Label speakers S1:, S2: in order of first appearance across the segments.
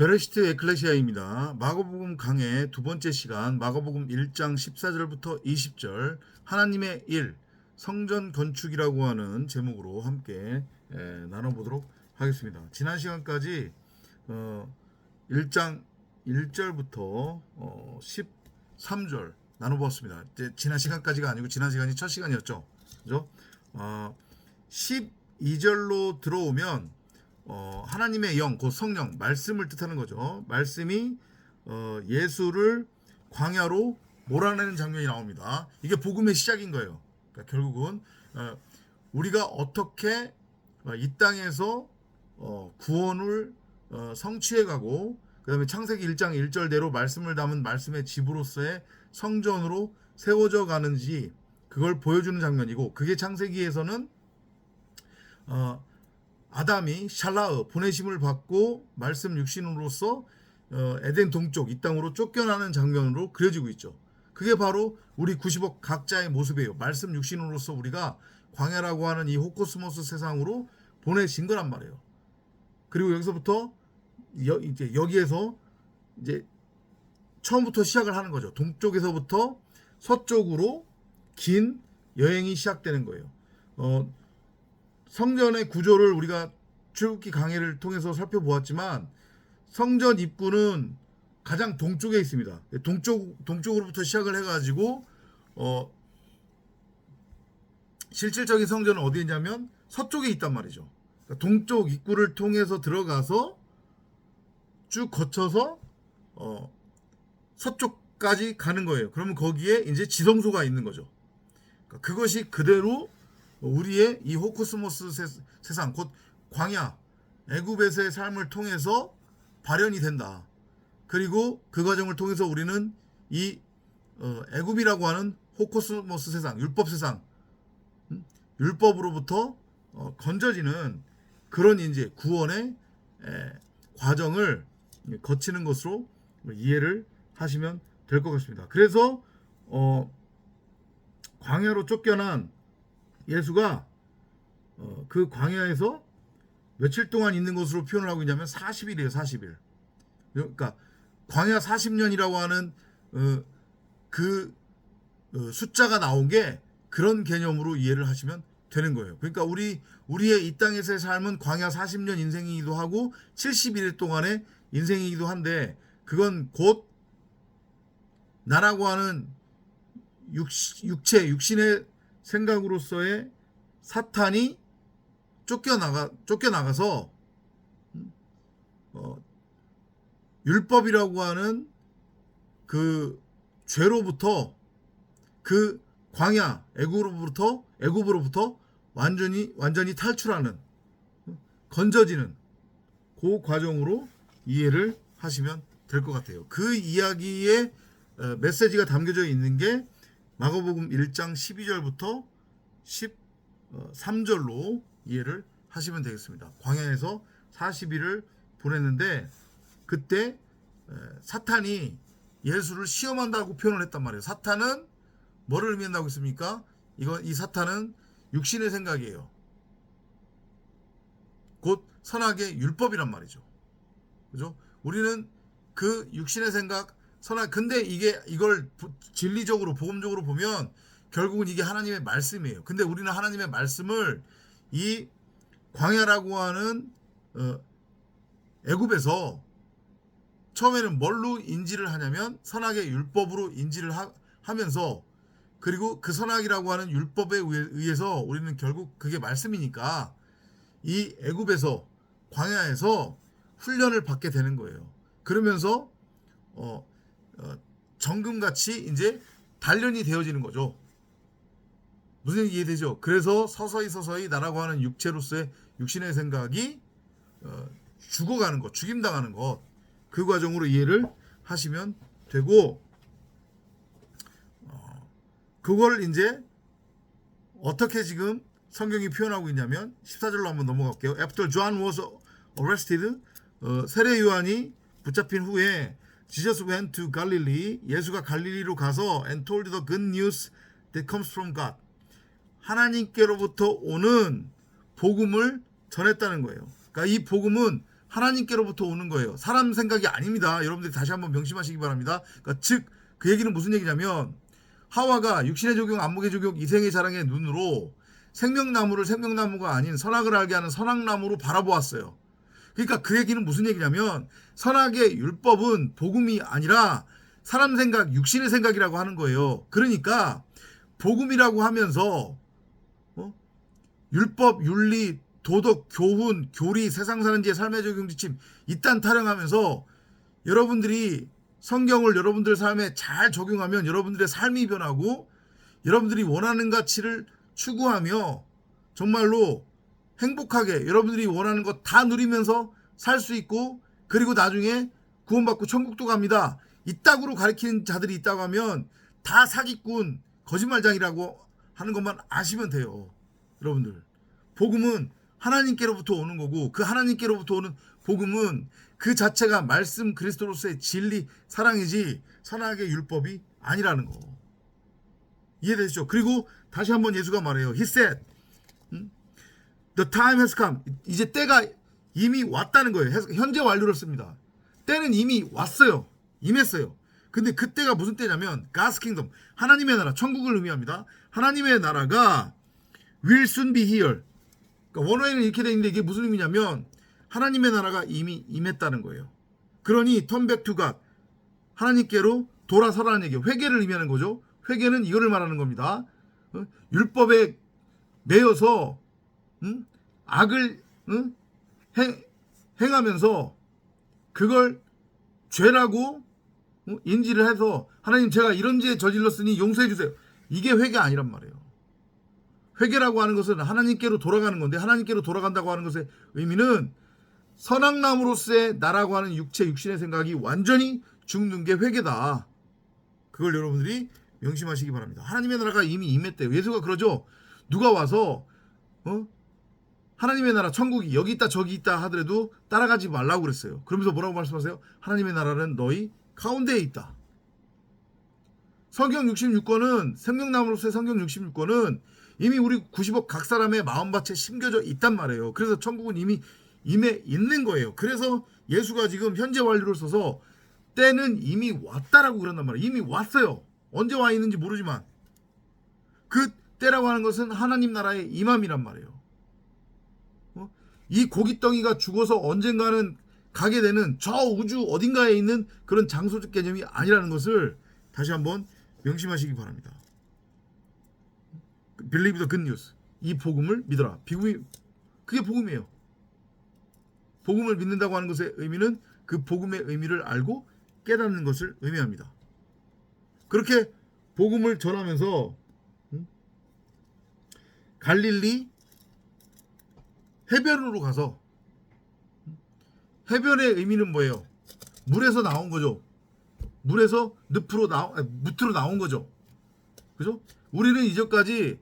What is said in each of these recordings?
S1: 베레시트 에클레시아입니다. 마가복음 강의 두 번째 시간 마가복음 1장 14절부터 20절 하나님의 일 성전 건축이라고 하는 제목으로 함께 에, 나눠보도록 하겠습니다. 지난 시간까지 어, 1장 1절부터 어, 13절 나눠보았습니다. 이제 지난 시간까지가 아니고 지난 시간이 첫 시간이었죠. 그죠? 어, 12절로 들어오면 어, 하나님의 영, 곧 성령, 말씀을 뜻하는 거죠. 말씀이 어, 예수를 광야로 몰아내는 장면이 나옵니다. 이게 복음의 시작인 거예요. 그러니까 결국은 어, 우리가 어떻게 어, 이 땅에서 어, 구원을 어, 성취해가고 그다음에 창세기 1장 1절대로 말씀을 담은 말씀의 집으로서의 성전으로 세워져 가는지 그걸 보여주는 장면이고 그게 창세기에서는 어, 아담이 샬라흐 보내심을 받고 말씀 육신으로서 어, 에덴 동쪽 이 땅으로 쫓겨나는 장면으로 그려지고 있죠. 그게 바로 우리 90억 각자의 모습이에요. 말씀 육신으로서 우리가 광야라고 하는 이 호코스모스 세상으로 보내신 거란 말이에요. 그리고 여기서부터 여, 이제 여기에서 이제 처음부터 시작을 하는 거죠. 동쪽에서부터 서쪽으로 긴 여행이 시작되는 거예요. 어, 성전의 구조를 우리가 출국기 강해를 통해서 살펴보았지만 성전 입구는 가장 동쪽에 있습니다. 동쪽 동쪽으로부터 시작을 해가지고 어 실질적인 성전은 어디에 있냐면 서쪽에 있단 말이죠. 그러니까 동쪽 입구를 통해서 들어가서 쭉 거쳐서 어 서쪽까지 가는 거예요. 그러면 거기에 이제 지성소가 있는 거죠. 그러니까 그것이 그대로 우리의 이 호코스모스 세, 세상 곧 광야 애굽에서의 삶을 통해서 발현이 된다. 그리고 그 과정을 통해서 우리는 이 어, 애굽이라고 하는 호코스모스 세상, 율법 세상, 음? 율법으로부터 어, 건져지는 그런 이제 구원의 에, 과정을 거치는 것으로 이해를 하시면 될 것 같습니다. 그래서 어, 광야로 쫓겨난 예수가 어, 그 광야에서 며칠 동안 있는 것으로 표현을 하고 있냐면 40일이에요, 40일. 그러니까 광야 40년이라고 하는 어, 그 어, 숫자가 나온 게 그런 개념으로 이해를 하시면 되는 거예요. 그러니까 우리 우리의 이 땅에서의 삶은 광야 40년 인생이기도 하고 71일 동안의 인생이기도 한데 그건 곧 나라고 하는 육, 육체 육신의 생각으로서의 사탄이 쫓겨나가 쫓겨나가서 음, 어, 율법이라고 하는 그 죄로부터 그 광야 애굽으로부터 애굽으로부터 완전히 완전히 탈출하는 음, 건져지는 그 과정으로 이해를 하시면 될 것 같아요. 그 이야기의 어, 메시지가 담겨져 있는 게 마가복음 1장 12절부터 13절로 이해를 하시면 되겠습니다. 광야에서 40일을 보냈는데 그때 사탄이 예수를 시험한다고 표현을 했단 말이에요. 사탄은 뭐를 의미한다고 했습니까? 이거 이 사탄은 육신의 생각이에요. 곧 선악의 율법이란 말이죠. 그죠? 우리는 그 육신의 생각 선악 근데 이게 이걸 진리적으로 복음적으로 보면 결국은 이게 하나님의 말씀이에요. 근데 우리는 하나님의 말씀을 이 광야라고 하는 어, 애굽에서 처음에는 뭘로 인지를 하냐면 선악의 율법으로 인지를 하, 면서 그리고 그 선악이라고 하는 율법에 의해서 우리는 결국 그게 말씀이니까 이 애굽에서 광야에서 훈련을 받게 되는 거예요. 그러면서 어, 어 정금같이 이제 단련이 되어지는 거죠. 무슨 이해되죠? 그래서 서서히 서서히 나라고 하는 육체로서의 육신의 생각이 어, 죽어가는 것, 죽임당하는 것, 그 과정으로 이해를 하시면 되고, 어, 그걸 이제 어떻게 지금 성경이 표현하고 있냐면 14절로 한번 넘어갈게요. After John was arrested, 어, 세례 요한이 붙잡힌 후에 Jesus went to Galilee. 예수가 갈릴리로 가서 and told the good news that comes from God. 하나님께로부터 오는 복음을 전했다는 거예요. 그러니까 이 복음은 하나님께로부터 오는 거예요. 사람 생각이 아닙니다. 여러분들이 다시 한번 명심하시기 바랍니다. 그러니까 즉 그 얘기는 무슨 얘기냐면 하와가 육신의 조경, 안목의 조경, 이생의 자랑의 눈으로 생명나무를 생명나무가 아닌 선악을 알게 하는 선악나무로 바라보았어요. 그러니까 그 얘기는 무슨 얘기냐면 선악의 율법은 복음이 아니라 사람 생각, 육신의 생각이라고 하는 거예요. 그러니까 복음이라고 하면서 어? 율법, 윤리, 도덕, 교훈, 교리, 세상 사는 지의 삶의 적용 지침 이딴 타령하면서 여러분들이 성경을 여러분들 삶에 잘 적용하면 여러분들의 삶이 변하고 여러분들이 원하는 가치를 추구하며 정말로 행복하게 여러분들이 원하는 것 다 누리면서 살 수 있고 그리고 나중에 구원받고 천국도 갑니다. 이따구로 가리키는 자들이 있다고 하면 다 사기꾼 거짓말장이라고 하는 것만 아시면 돼요. 여러분들. 복음은 하나님께로부터 오는 거고 그 하나님께로부터 오는 복음은 그 자체가 말씀 그리스도로서의 진리 사랑이지 선악의 율법이 아니라는 거. 이해되시죠? 그리고 다시 한번 예수가 말해요. He said, 음? The time has come. 이제 때가 이미 왔다는 거예요. 현재 완료를 씁니다. 때는 이미 왔어요. 임했어요. 근데 그때가 무슨 때냐면 God's kingdom, 하나님의 나라, 천국을 의미합니다. 하나님의 나라가 will soon be here. 그러니까 원어에는 이렇게 돼 있는데 이게 무슨 의미냐면 하나님의 나라가 이미 임했다는 거예요. 그러니 to God. 하나님께로 돌아서라는 얘기예요. 회개를 의미하는 거죠. 회개는 이거를 말하는 겁니다. 어? 율법에 매여서 응? 악을 응? 행, 행하면서 그걸 죄라고 어? 인지를 해서 하나님 제가 이런 죄 저질렀으니 용서해 주세요. 이게 회개 아니란 말이에요. 회개라고 하는 것은 하나님께로 돌아가는 건데 하나님께로 돌아간다고 하는 것의 의미는 선악나무로서의 나라고 하는 육체 육신의 생각이 완전히 죽는 게 회개다. 그걸 여러분들이 명심하시기 바랍니다. 하나님의 나라가 이미 임했대요. 예수가 그러죠. 누가 와서 어? 하나님의 나라 천국이 여기 있다 저기 있다 하더라도 따라가지 말라고 그랬어요. 그러면서 뭐라고 말씀하세요? 하나님의 나라는 너희 가운데에 있다. 성경 66권은 생명나무로서의 성경 66권은 이미 우리 90억 각 사람의 마음밭에 심겨져 있단 말이에요. 그래서 천국은 이미 임해 있는 거예요. 그래서 예수가 지금 현재 완료를 써서 때는 이미 왔다라고 그런단 말이에요. 이미 왔어요. 언제 와 있는지 모르지만 그 때라고 하는 것은 하나님 나라의 임함이란 말이에요. 어? 이 고깃덩이가 죽어서 언젠가는 가게 되는 저 우주 어딘가에 있는 그런 장소적 개념이 아니라는 것을 다시 한번 명심하시기 바랍니다. The good news. 이 복음을 믿어라. 비금이 그게 복음이에요. 복음을 믿는다고 하는 것의 의미는 그 복음의 의미를 알고 깨닫는 것을 의미합니다. 그렇게 복음을 전하면서 음? 갈릴리 해변으로 가서 음? 해변의 의미는 뭐예요? 물에서 나온 거죠. 물에서 늪으로 나 무트로 나온 거죠. 그죠? 우리는 이전까지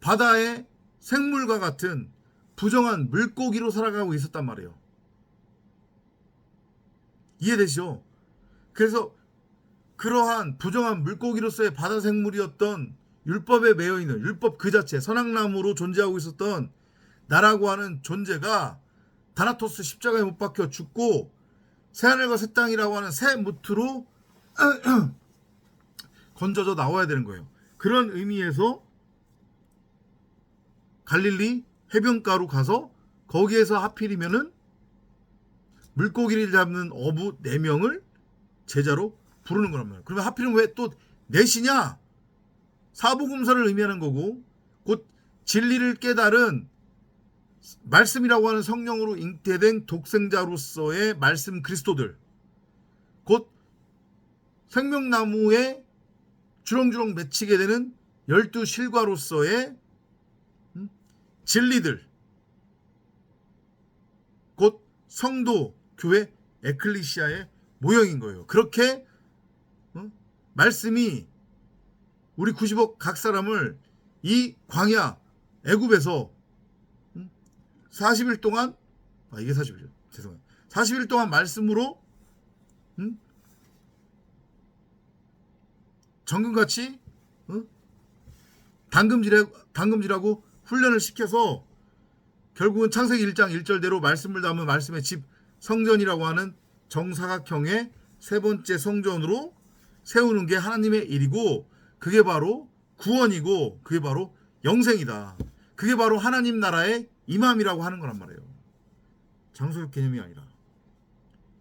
S1: 바다의 생물과 같은 부정한 물고기로 살아가고 있었단 말이에요. 이해되시죠? 그래서 그러한 부정한 물고기로서의 바다 생물이었던 율법에 매여 있는 율법 그 자체 선악나무로 존재하고 있었던 나라고 하는 존재가 다나토스 십자가에 못 박혀 죽고 새하늘과 새 땅이라고 하는 새 무트로 건져져 나와야 되는 거예요. 그런 의미에서 갈릴리 해변가로 가서 거기에서 하필이면은 물고기를 잡는 어부 4명을 제자로 부르는 거란 말이에요. 그러면 하필이면 왜 또 넷이냐? 사복음서를 의미하는 거고 곧 진리를 깨달은 말씀이라고 하는 성령으로 잉태된 독생자로서의 말씀 그리스도들 곧 생명나무에 주렁주렁 맺히게 되는 열두 실과로서의 음? 진리들 곧 성도 교회 에클리시아의 모형인 거예요. 그렇게 어? 말씀이 우리 90억 각 사람을 이 광야 애굽에서 40일 동안 아 이게 40일이죠. 죄송해요. 40일 동안 말씀으로 음? 정금같이 응? 당금질해 당금질하고 훈련을 시켜서 결국은 창세기 1장 1절대로 말씀을 담은 말씀의 집 성전이라고 하는 정사각형의 세 번째 성전으로 세우는 게 하나님의 일이고 그게 바로 구원이고 그게 바로 영생이다. 그게 바로 하나님 나라의 임함이라고 하는 거란 말이에요. 장소적 개념이 아니라.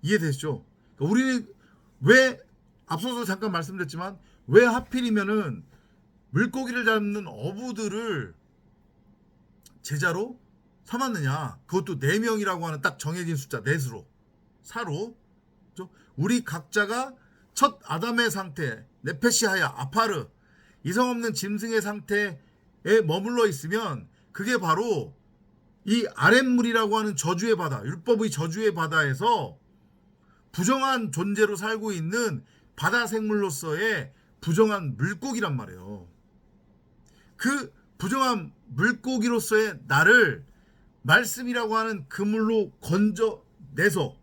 S1: 이해되시죠? 그러니까 우리는 왜 앞서서 잠깐 말씀드렸지만 왜 하필이면은 물고기를 잡는 어부들을 제자로 삼았느냐? 그것도 네 명이라고 하는 딱 정해진 숫자 넷으로 사로 그죠? 우리 각자가 첫 아담의 상태 네페시하야 아파르 이성 없는 짐승의 상태에 머물러 있으면 그게 바로 이 아랫물이라고 하는 저주의 바다 율법의 저주의 바다에서 부정한 존재로 살고 있는 바다 생물로서의 부정한 물고기란 말이에요. 그 부정한 물고기로서의 나를 말씀이라고 하는 그물로 건져내서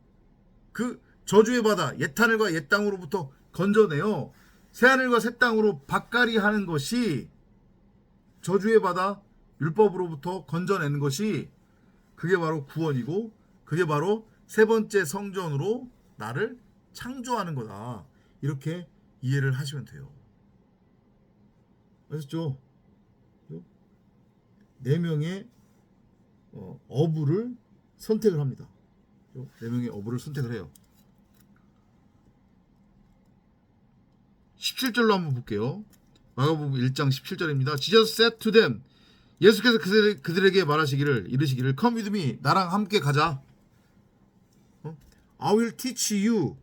S1: 그 저주의 바다 옛 하늘과 옛 땅으로부터 건져내어 새 하늘과 새 땅으로 바까리 하는 것이 저주의 바다 율법으로부터 건져내는 것이 그게 바로 구원이고 그게 바로 세 번째 성전으로 나를 창조하는 거다. 이렇게 이해를 하시면 돼요. 아셨죠? 네 명의 어, 어부를 선택을 합니다. 네 명의 어부를 선택을 해요. 17절로 한번 볼게요. 마가복음 1장 17절입니다. Jesus said to them 예수께서 그들, 그들 에게 말하시기를 이르시기를 Come with me 나랑 함께 가자. 어? I will teach you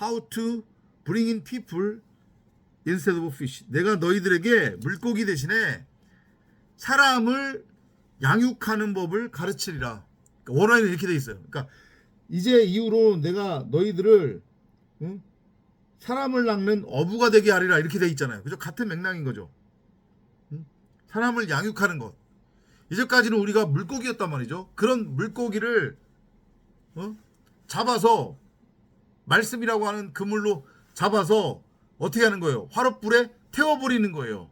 S1: how to bring in people instead of fish. 내가 너희들에게 물고기 대신에 사람을 양육하는 법을 가르치리라. 그러니까 원어에는 이렇게 돼 있어요. 그러니까 이제 이후로 내가 너희들을 응? 사람을 낚는 어부가 되게 하리라 이렇게 돼 있잖아요. 그죠? 같은 맥락인 거죠. 응? 사람을 양육하는 것. 이제까지는 우리가 물고기였단 말이죠. 그런 물고기를 어? 잡아서 말씀이라고 하는 그물로 잡아서 어떻게 하는 거예요? 화롯불에 태워버리는 거예요.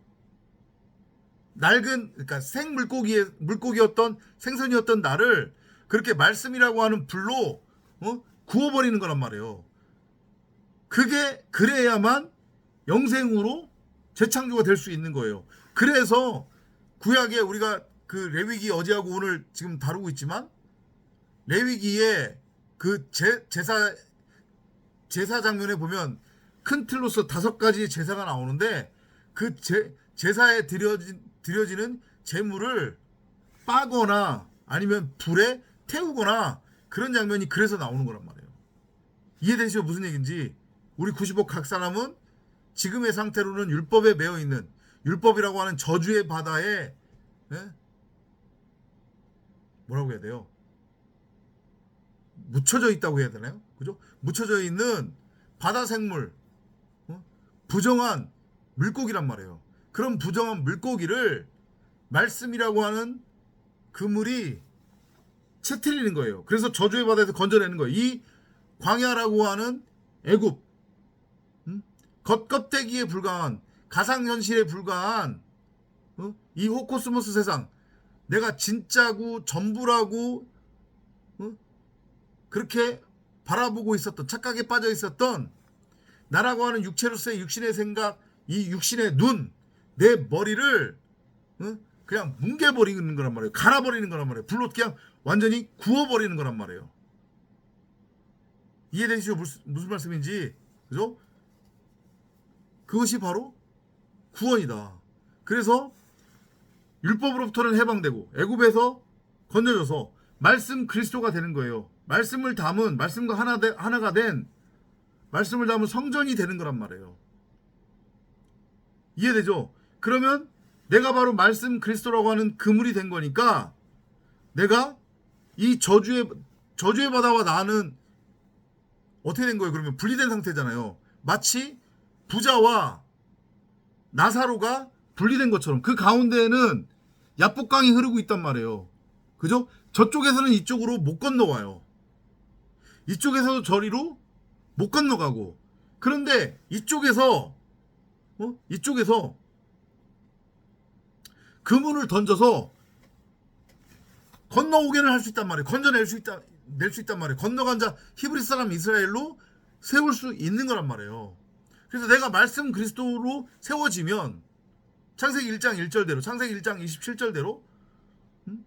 S1: 낡은 그러니까 생 물고기의 물고기였던 생선이었던 나를 그렇게 말씀이라고 하는 불로 어? 구워버리는 거란 말이에요. 그게 그래야만 영생으로 재창조가 될 수 있는 거예요. 그래서 구약에 우리가 그 레위기 어제하고 오늘 지금 다루고 있지만 레위기에 그 제, 제사 제사 장면에 보면 큰 틀로서 다섯 가지 제사가 나오는데 그 제, 제사에 드려진 드려지는 재물을 빠거나 아니면 불에 태우거나 그런 장면이 그래서 나오는 거란 말이에요. 이해되시죠? 무슨 얘기인지. 우리 90억 각 사람은 지금의 상태로는 율법에 매여 있는 율법이라고 하는 저주의 바다에 예? 뭐라고 해야 돼요? 묻혀져 있다고 해야 되나요? 그죠? 묻혀져 있는 바다 생물 어? 부정한 물고기란 말이에요. 그런 부정한 물고기를 말씀이라고 하는 그물이 채트리는 거예요. 그래서 저주의 바다에서 건져내는 거예요. 이 광야라고 하는 애굽 음? 겉껍데기에 불과한 가상현실에 불과한 어? 이 호코스모스 세상. 내가 진짜고 전부라고 어? 그렇게 바라보고 있었던 착각에 빠져 있었던 나라고 하는 육체로서의 육신의 생각 이 육신의 눈 내 머리를 어? 그냥 뭉개버리는 거란 말이에요. 갈아버리는 거란 말이에요. 불로 그냥 완전히 구워버리는 거란 말이에요. 이해되시죠? 무슨, 무슨 말씀인지. 그죠? 그것이 바로 구원이다 그래서 율법으로부터는 해방되고 애굽에서 건져져서 말씀 그리스도가 되는 거예요. 말씀을 담은 말씀과 하나 되, 하나가 된 말씀을 담은 성전이 되는 거란 말이에요. 이해되죠? 그러면 내가 바로 말씀 그리스도라고 하는 그물이 된 거니까 내가 이 저주의 저주의 바다와 나는 어떻게 된 거예요? 그러면 분리된 상태잖아요. 마치 부자와 나사로가 분리된 것처럼 그 가운데에는 야복강이 흐르고 있단 말이에요. 그죠? 저쪽에서는 이쪽으로 못 건너와요. 이쪽에서도 저리로 못 건너가고. 그런데 이쪽에서 어? 이쪽에서 그문을 던져서 건너오게는 할 수 있단 말이에요. 건져낼 수 있다 낼 수 있단 말이에요. 건너간 자 히브리 사람 이스라엘로 세울 수 있는 거란 말이에요. 그래서 내가 말씀 그리스도로 세워지면 창세기 1장 1절대로 창세기 1장 27절대로 음?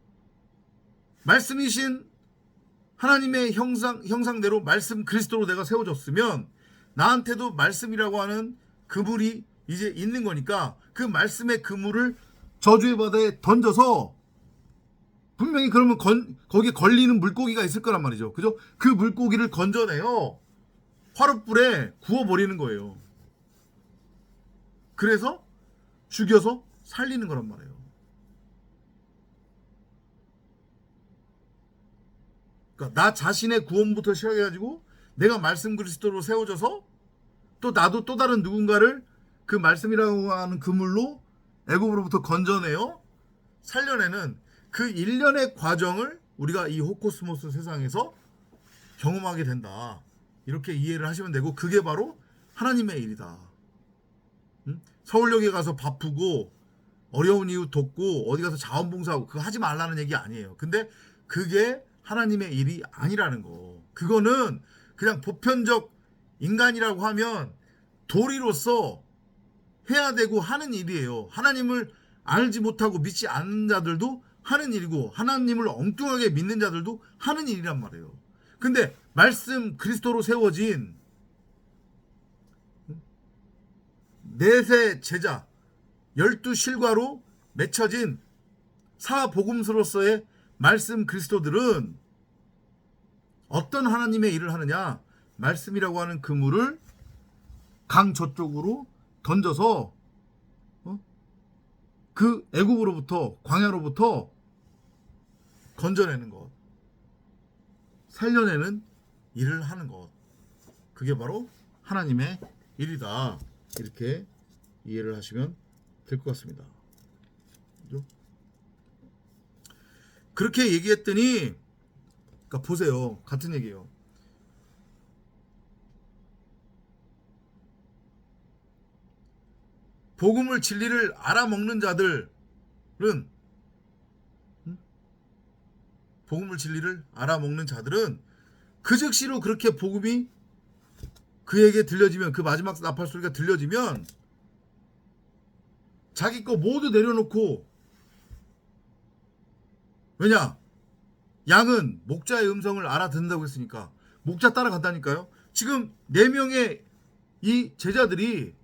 S1: 말씀이신 하나님의 형상 형상대로 말씀 그리스도로 내가 세워졌으면 나한테도 말씀이라고 하는 그물이 이제 있는 거니까 그 말씀의 그물을 저주의 바다에 던져서 분명히 그러면 건, 거기에 걸리는 물고기가 있을 거란 말이죠. 그죠? 그 물고기를 건져내요. 화롯불에 구워버리는 거예요. 그래서 죽여서 살리는 거란 말이에요. 그러니까 나 자신의 구원부터 시작해가지고 내가 말씀 그리스도로 세워져서 또 나도 또 다른 누군가를 그 말씀이라고 하는 그물로 애굽으로부터 건져내어 살려내는 그 일련의 과정을 우리가 이 호코스모스 세상에서 경험하게 된다. 이렇게 이해를 하시면 되고 그게 바로 하나님의 일이다. 응? 서울역에 가서 바쁘고 어려운 이유 돕고 어디 가서 자원봉사하고 그거 하지 말라는 얘기 아니에요. 근데 그게 하나님의 일이 아니라는 거. 그거는 그냥 보편적 인간이라고 하면 도리로서 해야 되고 하는 일이에요. 하나님을 알지 못하고 믿지 않는 자들도 하는 일이고 하나님을 엉뚱하게 믿는 자들도 하는 일이란 말이에요. 근데 말씀 그리스도로 세워진 넷의 제자 열두 실과로 맺혀진 사복음서로서의 말씀 그리스도들은 어떤 하나님의 일을 하느냐 말씀이라고 하는 그물을 강 저쪽으로 던져서 어? 그 애국으로부터 광야로부터 건져내는 것. 살려내는 일을 하는 것. 그게 바로 하나님의 일이다 이렇게 이해를 하시면 될 것 같습니다 그죠? 그렇게 얘기했더니 그러니까 보세요 같은 얘기예요 복음을 진리를 알아먹는 자들은 음? 복음을 진리를 알아먹는 자들은 그 즉시로 그렇게 복음이 그에게 들려지면 그 마지막 나팔 소리가 들려지면 자기 거 모두 내려놓고 왜냐? 양은 목자의 음성을 알아듣는다고 했으니까. 목자 따라간다니까요. 지금 네 명의 이 제자들이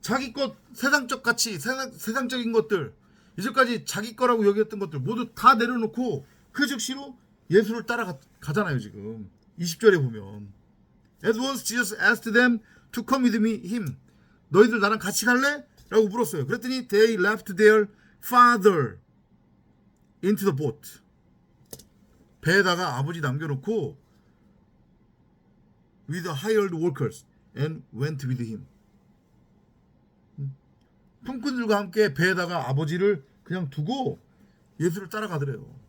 S1: 자기 것 세상적 가치 세상, 세상적인 것들 이제까지 자기 거라고 여겼던 것들 모두 다 내려놓고 그 즉시로 예수를 따라가잖아요 지금. 20절에 보면 At once Jesus asked them to come with me him 너희들 나랑 같이 갈래? 라고 물었어요 그랬더니 they left their father into the boat 배에다가 아버지 남겨놓고 with the hired workers and went with him 품꾼들과 함께 배에다가 아버지를 그냥 두고 예수를 따라가더래요.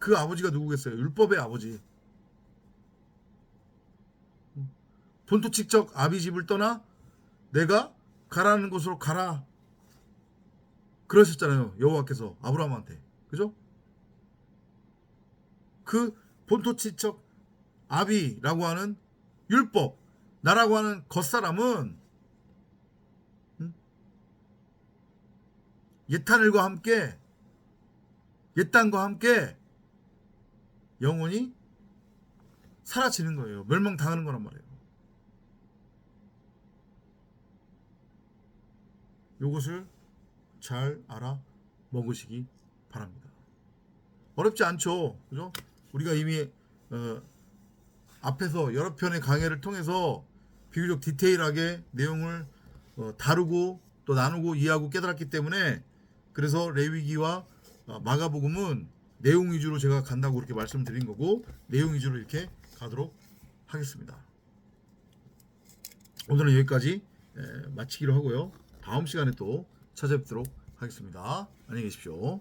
S1: 그 아버지가 누구겠어요? 율법의 아버지. 본토칙적 아비 집을 떠나 내가 가라는 곳으로 가라. 그러셨잖아요. 여호와께서 아브라함한테. 그죠? 그 본토칙적 아비라고 하는 율법 나라고 하는 겉사람은 음? 옛하늘과 함께 옛 땅과 함께 영원히 사라지는 거예요. 멸망당하는 거란 말이에요. 요것을 잘 알아 먹으시기 바랍니다. 어렵지 않죠. 그죠? 우리가 이미 어, 앞에서 여러 편의 강의를 통해서 비교적 디테일하게 내용을 어, 다루고 또 나누고 이해하고 깨달았기 때문에 그래서 레위기와 어, 마가복음은 내용 위주로 제가 간다고 그렇게 말씀드린 거고 내용 위주로 이렇게 가도록 하겠습니다. 오늘은 여기까지 에, 마치기로 하고요. 다음 시간에 또 찾아뵙도록 하겠습니다. 안녕히 계십시오.